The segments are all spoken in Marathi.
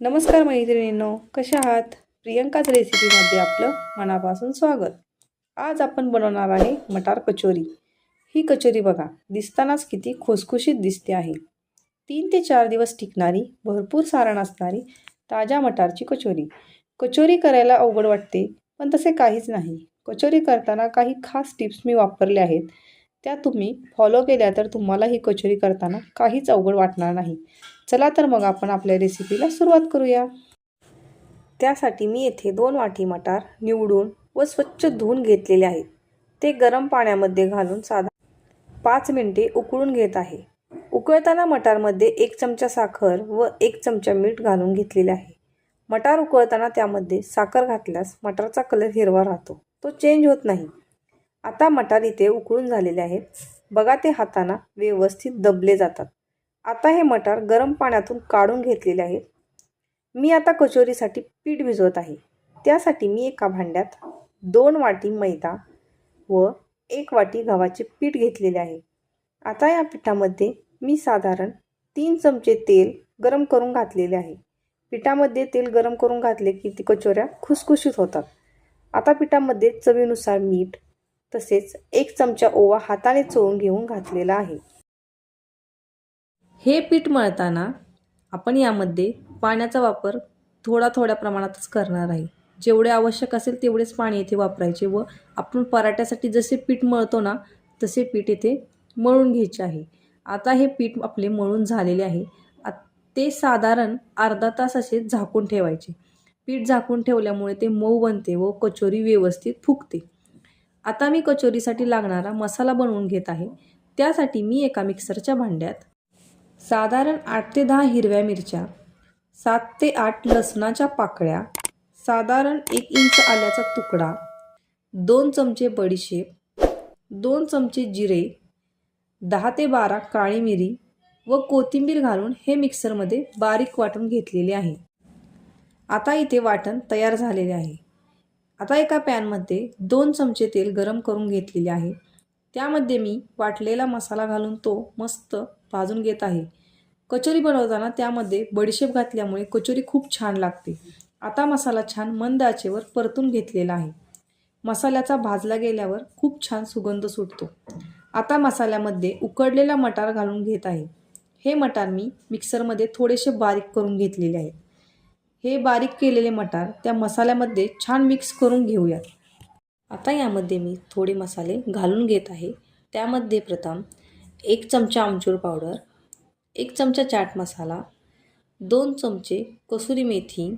नमस्कार मैत्रिणींनो कशा आहात? प्रियंकाच रेसिपीमध्ये आपलं मनापासून स्वागत. आज आपण बनवणार आहे मटार कचोरी. ही कचोरी बघा दिसतानाच किती खुसखुशीत दिसते आहे. तीन ते चार दिवस टिकणारी भरपूर सारण असणारी ताज्या मटारची कचोरी. कचोरी करायला अवघड वाटते पण तसे काहीच नाही. कचोरी करताना काही खास टिप्स मी वापरल्या आहेत. त्या तुम्ही फॉलो केल्या तर तुम्हाला ही कचोरी करताना काहीच अवघड वाटणार नाही. चला तर मग आपण आपल्या रेसिपीला सुरुवात करूया. त्यासाठी मी येथे दोन वाटी मटार निवडून व स्वच्छ धुवून घेतलेले आहेत. ते गरम पाण्यामध्ये घालून साधा पाच मिनटे उकळून घेत आहे. उकळताना मटारमध्ये एक चमचा साखर व एक चमचा मीठ घालून घेतलेले आहे. मटार उकळताना त्यामध्ये साखर घातल्यास मटारचा कलर हिरवा राहतो. तो चेंज होत नाही. आता मटार इथे उकळून झालेले आहेत. बघा ते हाताना व्यवस्थित दबले जातात. आता हे मटार गरम पाण्यातून काढून घेतलेले आहेत. मी आता कचोरीसाठी पीठ भिजवत आहे. त्यासाठी मी एका भांड्यात दोन वाटी मैदा व एक वाटी गव्हाचे पीठ घेतलेले आहे. आता या पिठामध्ये मी साधारण तीन चमचे तेल गरम करून घातलेले आहे. पिठामध्ये तेल गरम करून घातले की ती कचोऱ्या खुसखुशीत होतात. आता पिठामध्ये चवीनुसार मीठ तसेच एक चमचा ओवा हाताने चोळून घेऊन घातलेला आहे. हे पीठ मळताना आपण यामध्ये पाण्याचा वापर थोडा थोड्या प्रमाणातच करणार आहे. जेवढे आवश्यक असेल तेवढेच पाणी येथे वापरायचे व आपण पराठ्यासाठी जसे पीठ मळतो ना तसे पीठ येथे मळून घ्यायचे आहे. आता हे पीठ आपले मळून झालेले आहे. ते साधारण अर्धा तास असे झाकून ठेवायचे. पीठ झाकून ठेवल्यामुळे ते मऊ बनते व कचोरी व्यवस्थित फुगते. आता मी कचोरीसाठी लागणारा मसाला बनवून घेत आहे. त्यासाठी मी एका मिक्सरच्या भांड्यात साधारण आठ ते दहा हिरव्या मिरच्या सात ते आठ लसणाच्या पाकळ्या साधारण एक इंच आल्याचा तुकडा दोन चमचे बडीशेप दोन चमचे जिरे दहा ते बारा काळी मिरी व कोथिंबीर घालून हे मिक्सरमध्ये बारीक वाटून घेतलेले आहे. आता इथे वाटण तयार झालेले आहे. आता एका पॅनमध्ये दोन चमचे तेल गरम करून घेतलेले आहे. त्यामध्ये मी वाटलेला मसाला घालून तो मस्त भाजून घेत आहे. कचोरी बनवताना त्यामध्ये बडीशेप घातल्यामुळे कचोरी खूप छान लागते. आता मसाला छान मंद आचेवर परतून घेतलेला आहे. मसाल्याचा भाजला गेल्यावर खूप छान सुगंध सुटतो. आता मसाल्यामध्ये उकडलेला मटार घालून घेत आहे. हे मटार मी मिक्सरमध्ये थोडेसे बारीक करून घेतलेले आहेत हे बारीक केलेले मटार त्या मसाल्यामध्ये छान मिक्स करून घेऊयात. आता यामध्ये मी थोडे मसाले घालून घेत आहे. त्यामध्ये प्रथम एक चमचा आमचूर पावडर एक चमचा चाट मसाला दोन चमचे कसुरी मेथी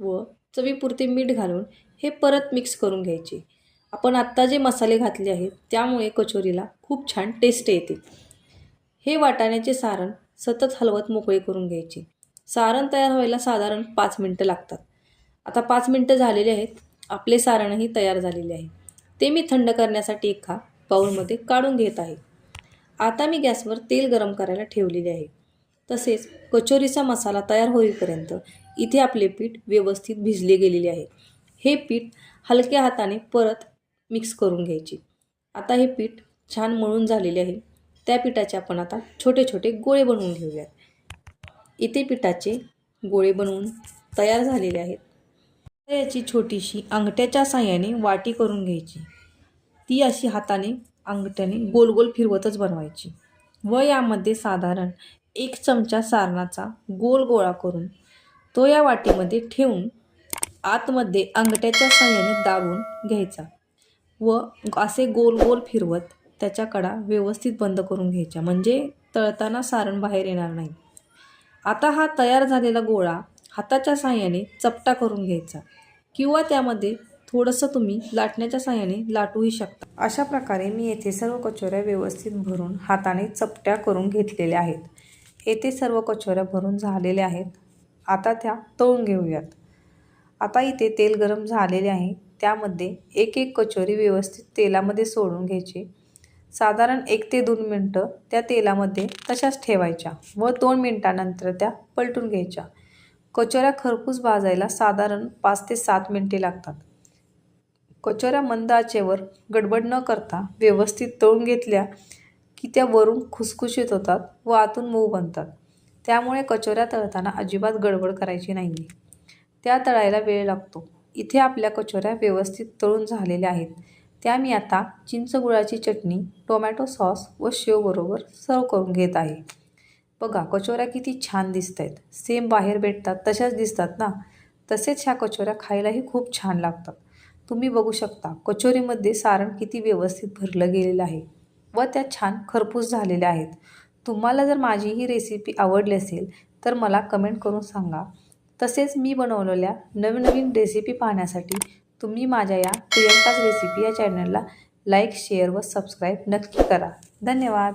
व चवीपुरते मीठ घालून हे परत मिक्स करून घ्यायचे. आपण आत्ता जे मसाले घातले आहेत त्यामुळे कचोरीला खूप छान टेस्ट येते. हे वाटाण्याचे सारण सतत हलवत मोकळे करून घ्यायचे. सारण तयार व्हायला साधारण पाच मिनटं लागतात. आता पाच मिनटं झालेले आहेत. आपले सारणही तयार झालेले आहे. ते मी थंड करण्यासाठी एका बाऊलमध्ये काढून घेत आहे. आता मी गॅसवर तेल गरम करायला ठेवलेले आहे. तसेच कचोरीचा मसाला तयार होईपर्यंत इथे आपले पीठ व्यवस्थित भिजले गेलेले आहे. हे पीठ हलक्या हाताने परत मिक्स करून घ्यायचे. आता हे पीठ छान मळून झालेले आहे. त्या पिठाचे आपण आता छोटे छोटे गोळे बनवून घेऊयात. इथे पिठाचे गोळे बनवून तयार झालेले आहेत. याची छोटीशी अंगठ्याच्या साह्याने वाटी करून घ्यायची. ती अशी हाताने अंगठ्याने गोल गोल फिरवतच बनवायची व यामध्ये साधारण एक चमचा सारणाचा गोल गोळा करून तो या वाटीमध्ये ठेवून आतमध्ये अंगठ्याच्या साह्याने दाबून घ्यायचा व असे गोल गोल फिरवत त्याच्या कडा व्यवस्थित बंद करून घ्यायच्या. म्हणजे तळताना सारण बाहेर येणार नाही. आता हा तयार झालेला गोळा हाताच्या साह्याने चपटा करून घ्यायचा किंवा त्यामध्ये थोडंसं तुम्ही लाटण्याच्या साह्याने लाटूही शकता. अशा प्रकारे मी येथे सर्व कचोऱ्या व्यवस्थित भरून हाताने चपट्या करून घेतलेल्या आहेत. येथे सर्व कचोऱ्या भरून झालेल्या आहेत. आता त्या तळून घेऊयात. आता इथे तेल गरम झालेले आहे. त्यामध्ये एक एक कचोरी व्यवस्थित तेलामध्ये सोडून घ्यायची. साधारण एक ते दोन मिनटं त्या तेलामध्ये तशाच ठेवायच्या व दोन मिनटानंतर त्या पलटून घ्यायच्या. कचोऱ्या खरपूस भाजायला साधारण पाच ते सात मिनटे लागतात. कचोऱ्या मंद आचेवर गडबड न करता व्यवस्थित तळून घेतल्या की त्या वरून खुसखुशीत होतात व आतून मऊ बनतात. त्यामुळे कचोऱ्या तळताना अजिबात गडबड करायची नाही त्या तळायला वेळ लागतो. इथे आपल्या कचोऱ्या व्यवस्थित तळून झालेल्या आहेत. त्या मी आता चिंचगुळाची चटणी टोमॅटो सॉस व शेवबरोबर सर्व करून घेत आहे. बघा कचोऱ्या किती छान दिसत आहेत सेम बाहेर भेटतात तशाच दिसतात ना? तसेच ह्या कचोऱ्या खायलाही खूप छान लागतात. तुम्ही बघू शकता कचोरीमध्ये सारण किती व्यवस्थित भरलं गेलेलं आहे व त्या छान खरपूस झालेल्या आहेत. तुम्हाला जर माझी ही रेसिपी आवडली असेल तर मला कमेंट करून सांगा. तसेच मी बनवलेल्या नवीन नवीन रेसिपी पाहण्यासाठी तुम्ही माझ्या या प्रियंकाच रेसिपी या चॅनलला लाईक शेअर व सबस्क्राईब नक्की करा. धन्यवाद.